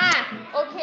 อะ โอเค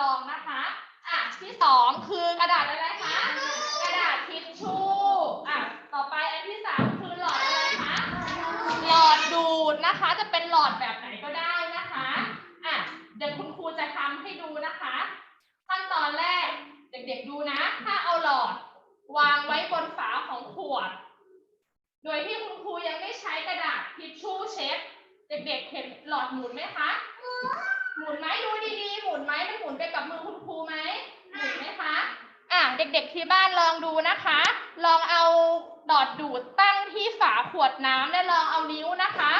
ลองนะคะอะที่สองคือกระดาษอะไรคะ กระดาษทิชชู่อะต่อไปอันที่สามคือหลอดอะไรคะ หลอดดูดนะคะ จะเป็นหลอดแบบไหนก็ได้นะคะอะเดี๋ยวคุณครูจะทำให้ดูนะคะ ขั้นตอนแรกเด็กๆดูนะ ถ้าเอาหลอดวางไว้บนฝาของขวด โดยที่คุณครูยังไม่ใช้กระดาษทิชชู่เช็ด เด็กๆเห็นหลอดหมุนไหมคะ หมุนไหมดูดีๆ หมุนไหมมันหมุนไปกับมือคุณครูไหมหมุนไหมคะ อะเด็กๆที่บ้านลองดูนะคะ ลองเอาหลอดดูดตั้งที่ฝาขวดน้ำและลองเอานิ้วนะคะ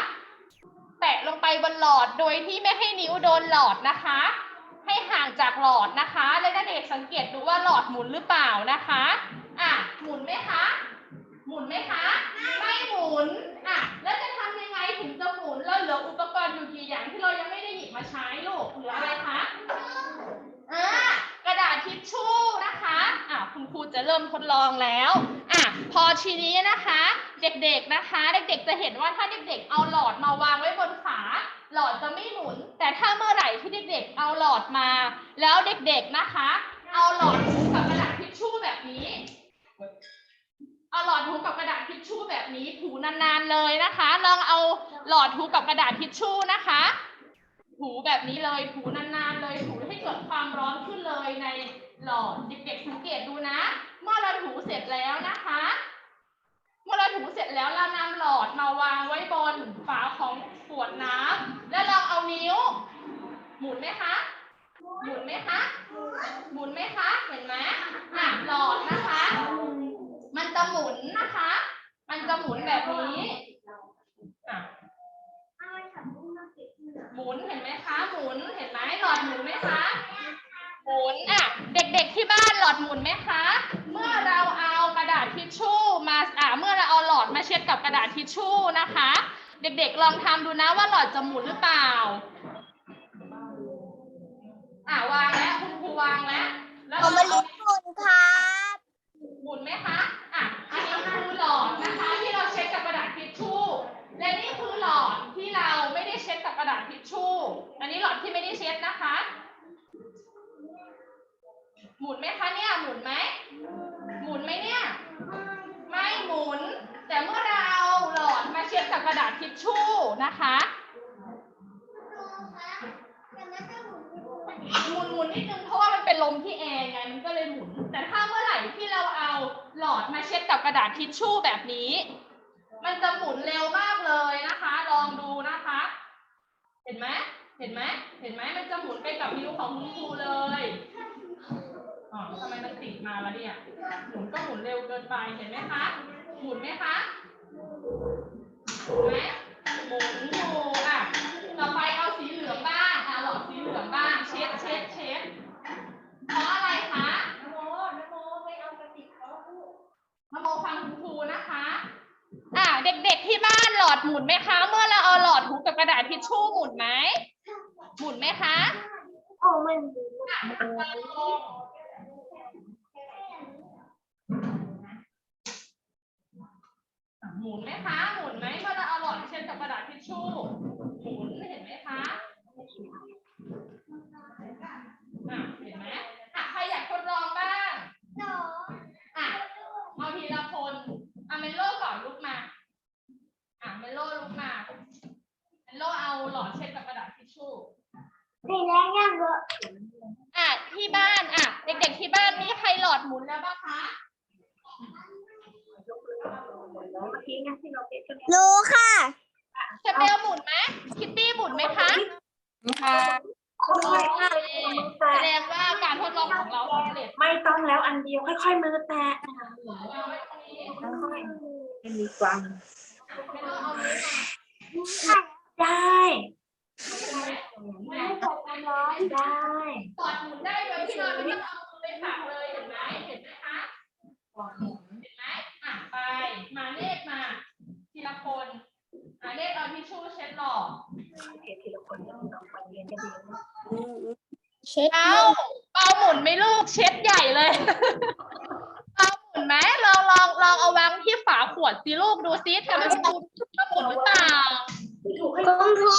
แตะลงไปบนหลอดโดยที่ไม่ให้นิ้วโดนหลอดนะคะ ให้ห่างจากหลอดนะคะ และเด็กๆสังเกตดูว่าหลอดหมุนหรือเปล่านะคะ อะหมุนไหมคะ หมุนไหมคะ ไม่หมุน อะแล้วจะทำยังไงถึงจะหมุนแล้วเหลืออุป รณ์อยู่กี่อย่างที่เรายังไม่ได้หยิบมาใช้ลูกเหลืออะไรคะอ่ากระดาษทิชชู่นะคะอะคุณครูจะเริ่มทดลองแล้วอะพอทีนี้นะคะ เด็กๆนะคะ เด็กๆจะเห็นว่าถ้าเด็กๆเอาหลอดมาวางไว้บนฝาหลอดจะไม่หมุน แต่ถ้าเมื่อไหร่ที่เด็กๆเอาหลอดมา แล้วเด็กๆนะคะ เอาหลอดถูกับกระดาษทิชชู่แบบนี้ เอาหลอดถูกับกระดาษทิชชู่แบบนี้ถูนานๆเลยนะคะ ลองเอาหลอดถูกับกระดาษทิชชู่นะคะ ถูแบบนี้เลยถูนานๆเลยถูให้เกิดความร้อนขึ้นเลยในหลอดเด็กๆสังเกตดูนะ เมื่อเราถูเสร็จแล้วนะคะ เมื่อเราถูเสร็จแล้วเรานำหลอดมาวางไว้บนฝาของขวดน้ำแล้วเราเอานิ้ว หมุนไหมคะ หมุนไหมคะ หมุนไหมคะ เห็นไหมอะหลอดนะคะ จะหมุนนะคะ มันจะหมุนแบบนี้อะหมุนเห็นไหมคะ หมุนเห็นไหมหลอดหมุนไหมคะหมุนอะเด็กๆที่บ้านหลอดหมุนไหมคะ เมื่อเราเอากระดาษทิชชู่มาอ่าเมื่อเราเอาหลอดมาเช็ดกับกระดาษทิชชู่นะคะ เด็กๆลองทำดูนะว่าหลอดจะหมุนหรือเปล่าอ่าวางแล้วคุณครูวางแล้วแล้วผมมาลุ้นคนครับหมุนไหมคะ อะ อันนี้คือหลอด นะคะที่เราเช็ดกับกระดาษทิชชู่ และนี่คือหลอดที่เราไม่ได้เช็ดกับกระดาษทิชชู่ อันนี้หลอดที่ไม่ได้เช็ดนะคะ หมุนไหมคะเนี่ยหมุนไหมหมุนไหมเนี่ย ไม่หมุน แต่เมื่อเราเอาหลอดมาเช็ดกับกระดาษทิชชู่นะคะหมุนหมุนนิดนึงเพราะว่ามันเป็นลมที่แอร์ไงมันก็เลยหมุน แต่ถ้าเมื่อไหร่ที่เราเอา หลอดมาเช็ดกับกระดาษทิชชู่แบบนี้ มันจะหมุนเร็วมากเลยนะคะ ลองดูนะคะ เห็นไหมเห็นไหมเห็นไหมมันจะหมุนไปกับนิ้วของคุณครูเลยอ๋อทำไมมันติดมาแล้วเนี่ย หมุนก็หมุนเร็วเกินไป เห็นไหมคะ หมุนไหมคะเห็นไหมหมุนอยู่อะ ต่อไปเอาสีเหลืองบ้างอะหลอดสีเหลืองบ้าง เช็ดเช็ดเช็ดเพราะอะไรคะนโมนโมไม่เอากระติกเขานโม ฟังคุณครูนะคะ อะเด็กๆที่บ้านหลอดหมุนไหมคะ เมื่อเราเอาหลอดถูกับกระดาษทิชชู่หมุนไหม หมุนไหมคะโอ้มันอะหมุนไหมคะ หมุนไหมเมื่อเราเอาหลอดเช็ดกับกระดาษทิชชู่ หมุนเห็นไหมคะ อะเห็นไหมอะใครอยากทดลองบ้าง อะเอาทีละคนอะเมโลก่อนลุกมา อะเมโลลุกมาเมโลเอาหลอดเช็ดกับกระดาษทิชชู่ สีแดงยังเยอะ อะที่บ้านอะ เด็กๆที่บ้านมีใครหลอดหมุนแล้วบ้างคะ รู้ค่ะ จะเบลหมุนไหมคิตตี้หมุนไหมคะ ค่ะ แสดงว่าการทดลองของเราสำเร็จ ไม่ต้ อันเดียวค่อยๆมือแตะนะคะค่อยๆเป็นมีกวางได้ไม่ตกน้ำร้อนได้กอดหมุนได้โดยที่เราไม่ต้องเอามือไปฝักเลยเห็นไหมเห็นไหมคะเห็นไหมอะไปมาเลขมา ทีละคนมาเลขเอาทิชชู่เช็ดหลอดเห็นทีละคนต้องลองไปเรียนกันดีนะเช็ดเอา เปาหมุนไหม่ลูกเช็ดใหญ่เลยเปาหมุนไหมลองลองลองเอาวางที่ฝาขวดสิลูกดูซิทำให้มันดูหมุนหรือเปล่าถูกให้กล้องทู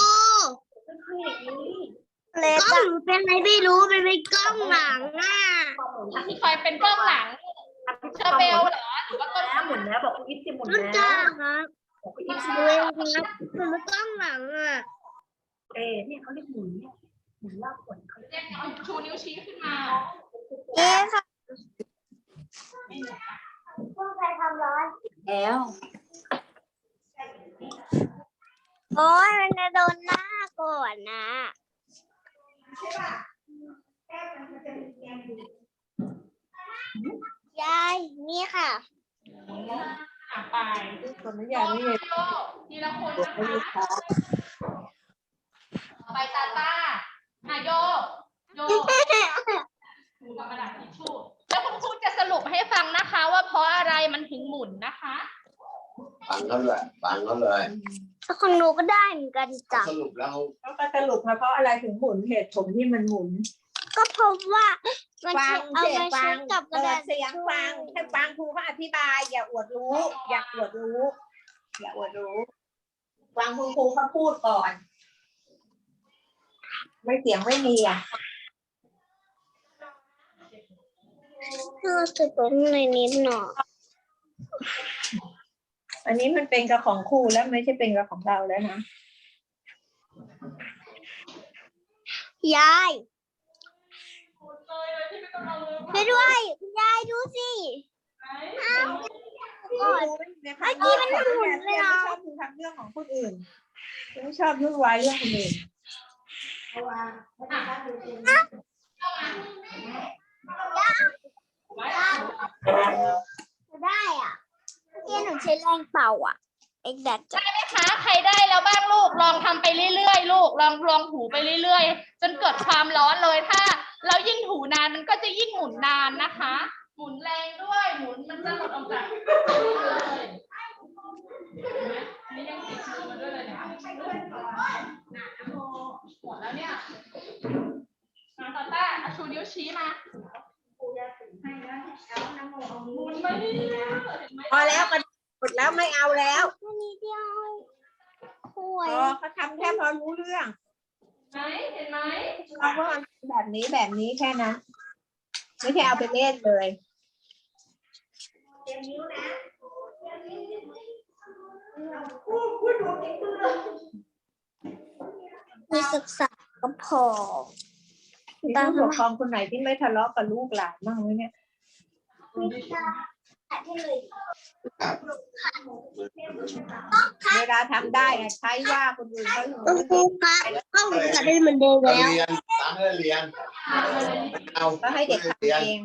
ค่อยๆอย่างนี้เล็กกล้องเป็นอะไรไม่รู้เป็นไม่กล้องหลังอะที่คอยเป็นกล้องหลังเชอร์เบลเหรอหรือว่าต้นแล้วหมุนแล้วบอกคุณอิฟสิหมุนรุ่นแล้จ้าวครับบอกคุณอิฟสิดูเองครับเป็นไม่กล้องหลังอะเอเนี่ยเขาเรียกหมุนเนี่ย หมุนรอบขนเขาเรียกเรียกเอาชูนิ้วชี้ขึ้นมาเอ๊ะค่ะต้องใช้ความร้อนแล้วโอ้ยมันจะโดนหน้าก่อนนะยายนี่ค่ะอะไปคนไม่อยากนี่เลยโยทีละคนนะคะไปตาต้า อะโยโยดูกับกระดาษทิชชู่แล้วคุณครูจะสรุปให้ฟังนะคะ ว่าเพราะอะไรมันถึงหมุนนะคะ ฟังเขาเลยฟังเขาเลยถ้าคนดูก็ได้เหมือนกันจ้ะสรุปแล้วเขาก็สรุปมาเพราะอะไรถึงหมุนเหตุผลที่มันหมุน ก็เพราะว่ามันฟังเอาเสียไปงฟัเช็งดกับกระเปิดาดษเสียงฟังให้ฟังครูเขาอธิบาย อย่าอวดรู้ อย่าอวดรู้ อย่าอวดรู้ฟังคุณครูเขาพูดก่อน ไม่เสียงไม่มีอะรู้สึกตรงในนิดหน่อยอันนี้มันเป็นกับของครูแล้วไม่ใช่เป็นกับของเราแล้วนะ ยายช่วยด้วยคุณยายดูสิอ้าวก่อน เมื่อกี้มันหมุนเลยเนาะชอบคุณทำเรื่องของคนอื่นไม่ชอบยุ่งวายเรื่องคนอื่น ได้อะเมื่หนูใช้แรงเป่าอะเอ็กแดดจะคะ ใครได้แล้วบ้างลูก ลองทำไปเรื่อยๆ ลูก ลองลองถูไปเรื่อยๆ จนเกิดความร้อนเลยถ้า เรายิ่งถูนานมันก็จะยิ่งหมุนนานนะคะ หมุนแรงด้วย หมุนมันจะหลุดออกจากเลย นิ้วชี้มาหมุนไปเรื่อยๆเห็นไหมพอแล้วมันหมดแล้วไม่เอาแล้วแค่นี้เดียวห่พวยอเขาทำแค่พอรู้เรื่องไหมเห็นไหมเขาก็แบบนี้แบบนี้แค่นั้นไม่ใช่เอาไปเล่นเลย มีศึกษาก็พอ มีผู้ปกครองคนไหนที่ไม่ทะเลาะกับลูกหลานบ้างไหมเนี่ยเวลาทำได้อะใช้ว่าคนอื่นเขาอยู่คุณครูคะห้องจะได้เหมือนเดิมเราแล้ว เรียนตามให้เรียนเอาก็ให้เด็กทำเรียนเอง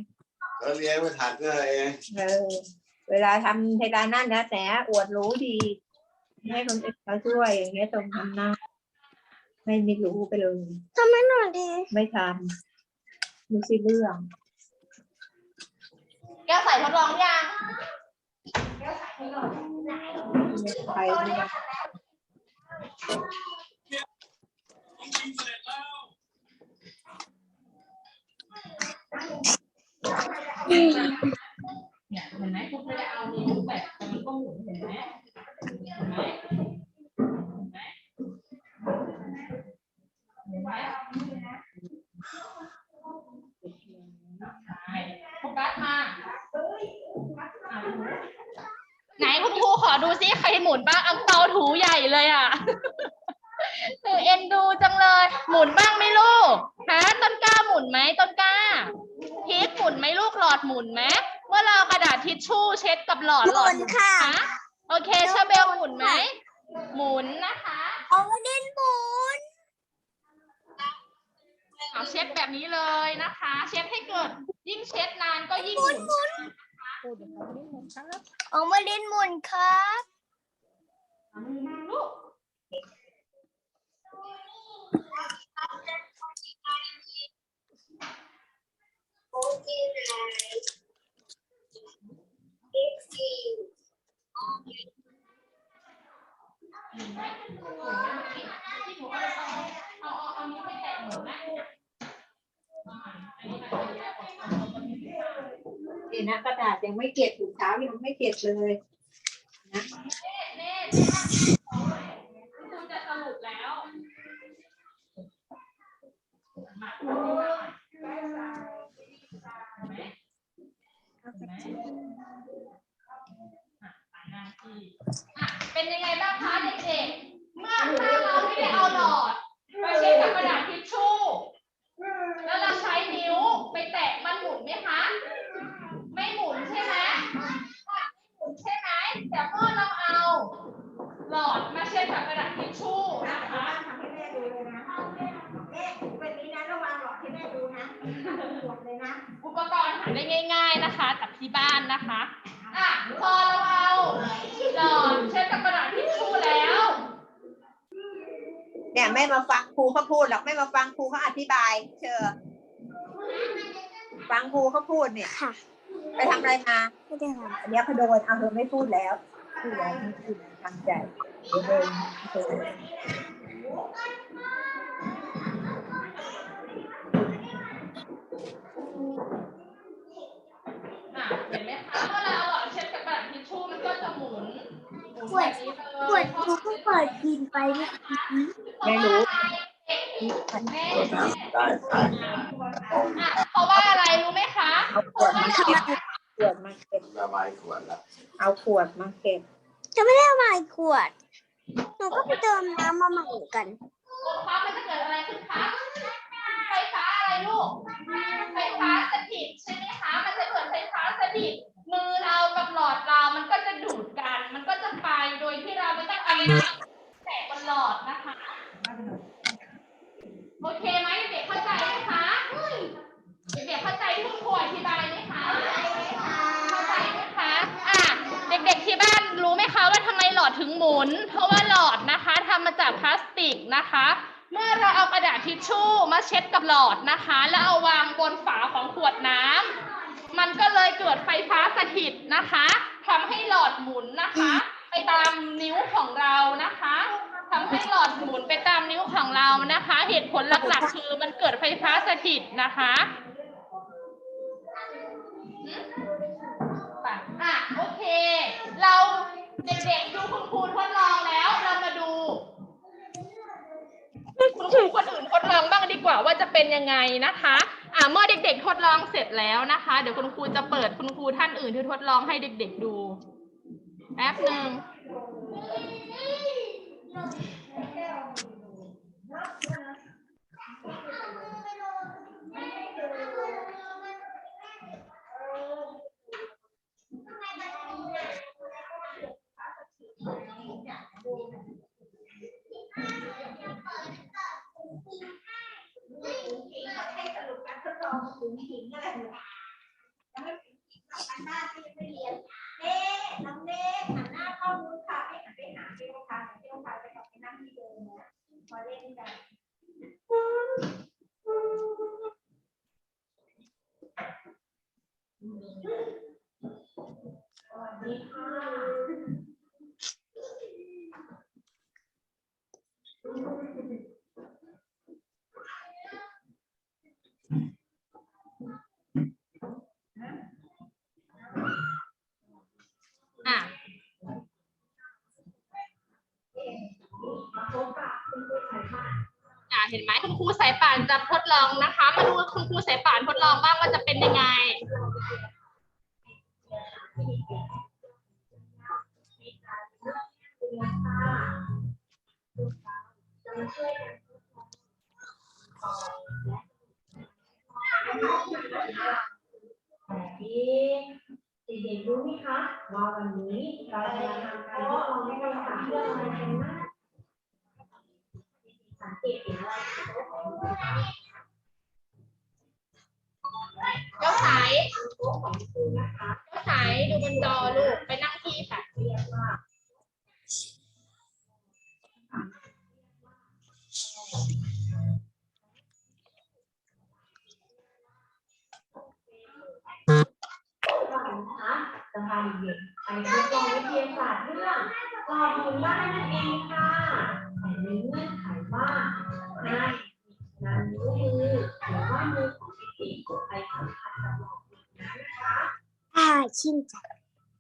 เราเรียนไม่ทันก็เองเออเวลาทำเวลานั่นนะแต่อวดรู้ดี ให้คนอื่นเขาช่วยอย่างเงี้ยตรงทำหน้า ไม่มีรู้ไปเลย ทำไมหน่อยดีไม่ทำไม่ใช่เรื่อง แก้วใส่ทดลองยังใครเนี่ยเนี่ยเห็นไหมคุณไม่ได้เอานิ้วแบบแต่มันก็หมุนเห็นไหมเห็นไหมเห็นไหมเห็นไหมใช่ โฟกัสมาไหนคุณครูขอดูซิใครหมุนบ้างอังเปาถูใหญ่เลยอะหนูเอ็นดูจังเลย หมุนบ้างไหมลูกฮะต้นกล้าหมุนไหมต้นกล้าทิพย์หมุนไหมลูกหลอดหมุนไหมเมื่อเรากระดาษทิชชู่เช็ดกับหลอดหลอมุดนค่ะ โอเคเชอร์เบลหมุนไหมหมุนนะคะ เอาเด่นหมุน อ่าเช็ด แบบนี้เลยนะคะ เช็ดให้เกิด ยิ่งเช็ดนานก็ยิ่งหมุนออกมาเล่นหมุนครับลูกที่หนูเอาเอาเอาเอานิ้ไปแตะหมุนนะ นี่นะกระดาษยังไม่เก็บถุงเท้ายังไม่เก็บเลยนะน่คุณจะสรุปแล้วอะเป็นยังไงบ้างคะเด็กๆ เมื่อถ้าเราไม่ได้เอาหลอดมาเช็ดกับกระดาษทิชชู่ แล้วเราใช้นิ้วไปแตะมันหมุนไหมคะ ไม่หมุนใช่ไหมไม่หมุนใช่ไหม แต่เมื่อเราเอา หลอดมาเช็ดกับกระดาษทิชชู่นะคะ ทำให้แม่ดูเลยนะแม่วันนี้นะระวังหลอดให้แม่ดูนะหมดเลยนะ อุปกรณ์หาได้ง่าย ๆนะคะกับที่บ้า นนะคะ อะพอเราเอาหลอดเช็ดกับกระดาษทิชชู่แล้ว เนี่ยไม่มาฟังครูเขาพูดหรอกไม่มาฟังครูเขาอธิบาย เชอฟังครูเขาพูดเนี่ยค่ะ ไปทำอะไรมาไม่ได้ทอันเนี้ยเขาโดนเอาเธอไม่พูดแล้วพูดแล้วไม่พูดแล้วทำใจเดี๋ยวโดนเธออ่ เห็นไหมคะเมื่อเราเอาหลอดเช็ดกับกระดาษทิชชู่มันก็จะหมุนหมุนแบบนี้เลยำปวดดูก็เปิดกินไปเนี่ยไม่รู้แม่กดน้ำได้ได้ต้องอะเพราะว่าอะไรรู้ไหมคะเอาขวดมาเก็บขวดมาเก็บระบายขวดละเอาขวดมาเก็บจะไม่ได้เอามาอีกขวดหนูก็ไปเติมน้ำมาใหม่เหมือนกันฟ้ามันจะเกิดอะไรขึ้นคะ ไฟฟ้าอะไรลูก ไฟฟ้าสถิตใช่ไหมคะ มันจะเกิดไฟฟ้าสถิต มือเรากับหลอดเรา มันก็จะดูดกัน มันก็จะไปโดยที่เราไม่ต้องเอาน้ำแตะบนหลอดนะคะ โอเคไหมเด็กๆเข้าใจไหมคะเด็กเข้าใจที่คุณครูอธิบายไหมคะ เข้าใจไหมคะอะเด็กๆที่บ้านรู้ไหมคะว่าทำไมหลอดถึงหมุน เพราะว่าหลอดนะคะทำมาจากพลาสติกนะคะ เมื่อเราเอากระดาษทิชชู่มาเช็ดกับหลอดนะคะ แล้วเอาวางบนฝาของขวดน้ำมันก็เลยเกิดไฟฟ้าสถิตนะคะทำให้หลอดหมุนนะคะ ไปตามนิ้วของเรานะคะทำให้หลอดหมุนไปตามนิ้วของเรานะคะ เหตุผลหลักๆ คือมันเกิดไฟฟ้าสถิตนะคะป่ะอะโอเค เราเด็กๆดูคุณครูทดลองแล้ว เรามาดู คุณครูคนอื่นทดลองบ้างดีกว่าว่าจะเป็นยังไงนะคะอะเมื่อเด็ก ๆ ทดลองเสร็จแล้วนะคะ เดี๋ยวคุณครูจะเปิดคุณครูท่านอื่นที่ทดลองให้เด็ก ๆ ดูแป๊บหนึ่ง 我们应该什么？ เห็นไหมคุณครูสายป่านจะทดลองนะคะ มาดูคุณครูสายป่านทดลองบ้างว่าจะเป็นยังไงเด็กๆรู้ไหมคะว่าวันนี้เราจะทำการทดลองในคำถามเรื่องอะไรกันบ้าเกตเห็นะ เจ้าสายเจ้าสายดูบนจอลูก ไปนั่งที่ค่ะจะพาเด็กๆไปทดลองวิทยาศาสตร์เรื่องหลอดหมุนบ้านนั่นเองค่ะ แต่ในเงื่อนไขว่าให้นนิ้วมือหรือว่ามือของเด็กๆไปสัมผัสกับหลอดนนั้นะคะอ่าชิมจัง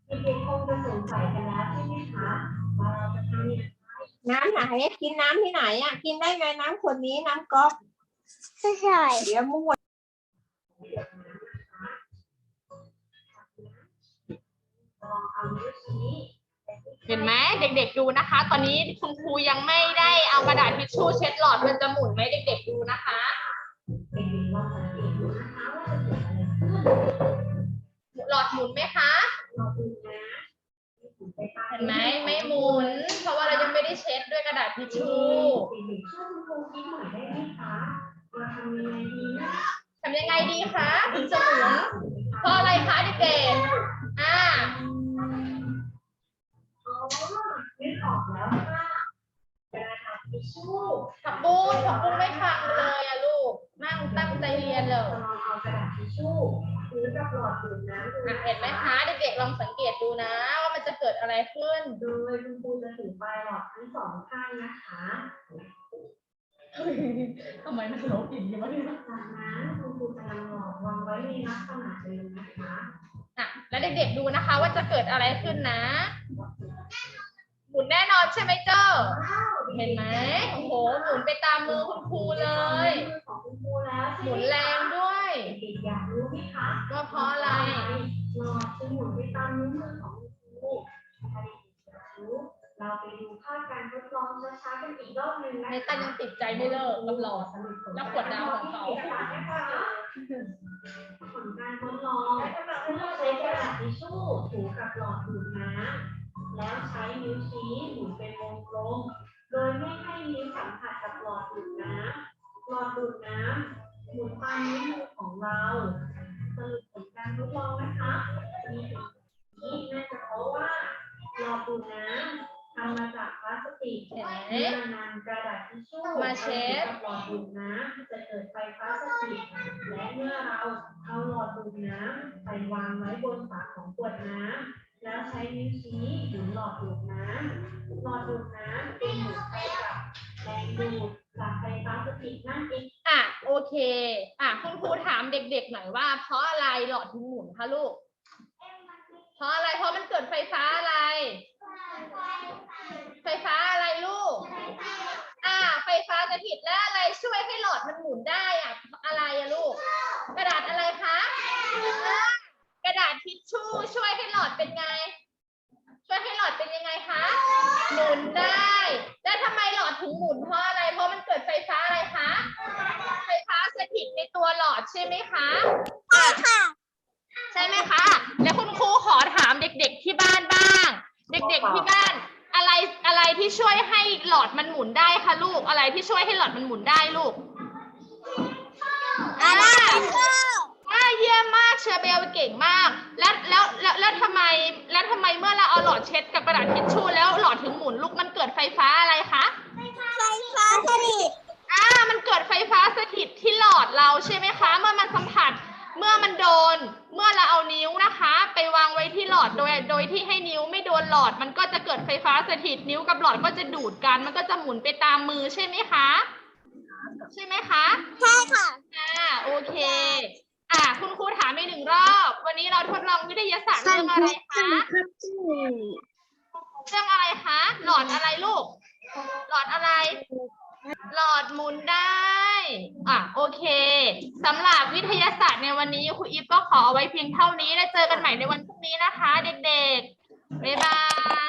เด็กๆคงจะสงสัยกันแล้วใช่ไหมคะว่าเราจะทำยังไงน้ำไหนกินน้ำที่ไหนอะ กินได้ไงน้ำคนนี้น้ำก๊อกไม่ใช่เดี๋ยวมั่วลองเอานิ้วชี้ เห็นไหมเด็ก ๆดูนะคะ ตอนนี้คุณครูยังไม่ได้เอากระดาษทิชชู่เช็ดหลอดมันจะหมุนไหมเด็ก ๆดูนะคะหลอดหมุนไหมคะเห็นไหมไม่หมุน เพราะว่าเรายังไม่ได้เช็ดด้วยกระดาษทิชชู่ทำยังไงดีคะถึงจะหมุนเพราะอะไรคะเด็กๆอ่า ผักบุ้งผักบุ้งไม่ฟังเลยอะลูก นั่งตั้งใจเรียนเลยจะลองเอากระดาษทิชชู่ซื้อกับหลอดดูดน้ำดูอะเห็นไหมคะเด็กๆลองสังเกตดูนะ ว่ามันจะเกิดอะไรขึ้น โดยคุณครูจะถือปลายหลอดทั้งสองข้างนะคะทำไมมันลบอีกวะเนี่ยจากนั้นคุณครูจะนำหลอดวางไว้ในลักษณะเดิมนะคะ อะแล้วเด็กๆดูนะคะว่าจะเกิดอะไรขึ้นนะห มุนแน่นอนใช่ไหมเจ้า เห็นไหมโอ้โหหมุนไปตามมือคุณครูเลยมือของคุณครูแล้วหมุนแรงด้วยเด็กๆอยากรู้ไหมคะว่าเพราะอะไรหลอดจะหมุนไปตามนิ้วมือของคุณครูถ้าเด็กๆอยากรู้เราไปดูภาพการทดลองช้าๆกันอีกรอบหนึ่งนะในตันยังติดใจไม่เลิกกับหลอดแล้วขวดน้ำของเขา ช้นิ้วชี้หมุนเป็นวงกลม โดยไม่ให้นิ้วสัมผัสกับหลอดดูดน้ำหลอดดูดน้ำหมุนตามนิ้วมือของเราสรุปผลการทดลองนะคะมีสิ่งนี้น่าจะเพราะว่าหลอดดูดน้ำทำมาจากพลาสติกเห็นไหมเมื่อนกระดาษทิชชู่มาเช็ดหลอดดูดน้ำจะเกิดไฟฟ้าสถิตและเมื่อเราเอาหลอดดูดน้ำไปวางไว้บนฝาของขวดน้ำ แล้วใช้นิ้วชี้หมุนหลอดดูดน้ำหลอดดูดน้ำจะหมุนไปกับแรงดูดจากไฟฟ้าสถิตนั่นเองอะโอเคอะคุณครูถามเด็กๆหน่อยว่า เพราะอะไรหลอดถึงหมุนคะลูก เพราะอะไรเพราะมันเกิดไฟฟ้าอะไร ไฟฟ้าอะไรลูก อ่า ไฟฟ้าสถิตและอะไรช่วยให้หลอดมันหมุนได้อะ อะไรอะลูก กระดาษอะไรคะอ่ากระดาษทิ ชชู่ช่วยให้หลอดเป็นไง ช่วยให้หลอดเป็นยังไงคะหมุนได้แล้วทำไมหลอดถึงหมุนเพราะอะไร เพราะมันเกิดไฟฟ้าอะไรคะไฟฟ้าสถิตในตัวหลอดใช่ไหมคะอะค่ะ ใช่ไหมคะ แล้วคุณครูขอถามเด็ก ๆที่บ้านบ้าง เด็ก ๆที่บ้าน อะไรอะไรที่ช่วยให้หลอดมันหมุนได้คะลูกอะไรที่ช่วยให้หลอดมันหมุนได้ลูกอะไรอ่า เยี่ยมมากเชอร์เบลเก่งมาก แล้วแล้วแล้วแล้วทำไมแล้วทำไมเมื่อเราเอาหลอดเช็ดกับกระดาษทิชชู่แล้วหลอดถึงหมุนลูกมันเกิดไฟฟ้าอะไรคะไฟฟ้าสถิตอ่ามันเกิดไฟฟ้าสถิตที่หลอดเราใช่ไหมคะ เมื่อมันสัมผัสเมื่อมันโดน เมื่อเราเอานิ้วนะคะ ไปวางไว้ที่หลอดโดย โดยที่ให้นิ้วไม่โดนหลอด มันก็จะเกิดไฟฟ้าสถิตนิ้วกับหลอดก็จะดูดกัน มันก็จะหมุนไปตามมือใช่ไหมคะ ใช่ไหมคะ ใช่ค่ะ อ่า โอเค อ่าคุณครูถามอีกหนึ่งรอบ วันนี้เราทดลองวิทยาศาสตร์เรื่องอะไรคะเรื่องอะไรคะ หลอดอะไรลูก หลอดอะไร หลอดหมุนได้ อะโอเคสำหรับวิทยาศาสตร์ในวันนี้ครูอีฟก็ขอเอาไว้เพียงเท่านี้ แล้วเจอกันใหม่ในวันพรุ่งนี้นะคะ เด็กๆ บ๊ายบา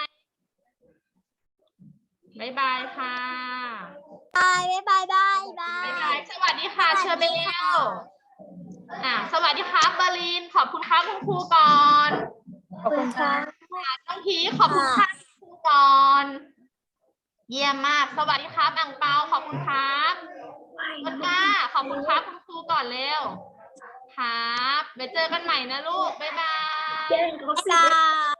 ย บ๊ายบายค่ะ บายบายบายบาบ๊ายบายยสวัสดีค่ะเชอร์เบล อะสวัสดีครับบาลิน ขอบคุณครับคุณครูก่อนขอบคุณค่ะน้องพีขอบคุณค่ะครูก่อน เยี่ยมมาก สวัสดีครับอังเปาขอบคุณครับต้นกล้าขอบคุณครับคุณครูก่อนเร็วครับไว้เจอกันใหม่นะลูกบ๊ายบายบ๊ายบาย